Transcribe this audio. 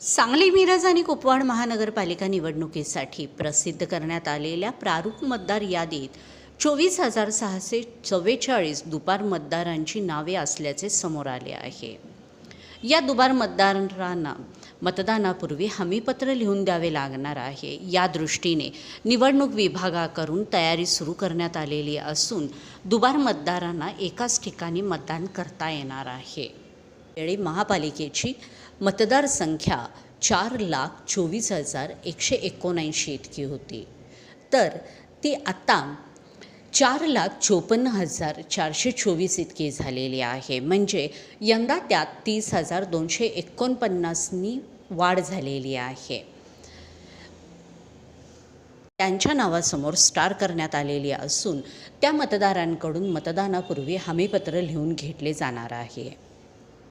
सांगली मिरज आणि कुपवाड महानगरपालिका निवडणुकीसाठी प्रसिद्ध करण्यात आलेल्या प्रारूप मतदार यादीत चोवीस हजार सहाशे चव्वेचाळीस दुपार मतदारांची नावे असल्याचे समोर आले आहे. या दुबार मतदारांना मतदानापूर्वी हमीपत्र लिहून द्यावे लागणार आहे. या दृष्टीने निवडणूक विभागाकडून तयारी सुरू करण्यात आलेली असून दुबार मतदारांना एकाच ठिकाणी मतदान करता येणार आहे. वेळी महापालिकेची मतदार संख्या चार लाख चोवीस हजार एकशे एकोणऐंशी इतकी होती. तर ती आता चार लाख चोपन्न हजार चारशे चोवीस इतकी झालेली आहे. म्हणजे यंदा त्यात तीस हजार दोनशे एकोणपन्नासनी वाढ झालेली आहे. त्यांच्या नावासमोर स्टार करण्यात आलेली असून त्या मतदारांकडून मतदानापूर्वी हमीपत्र लिहून घेतले जाणार आहे.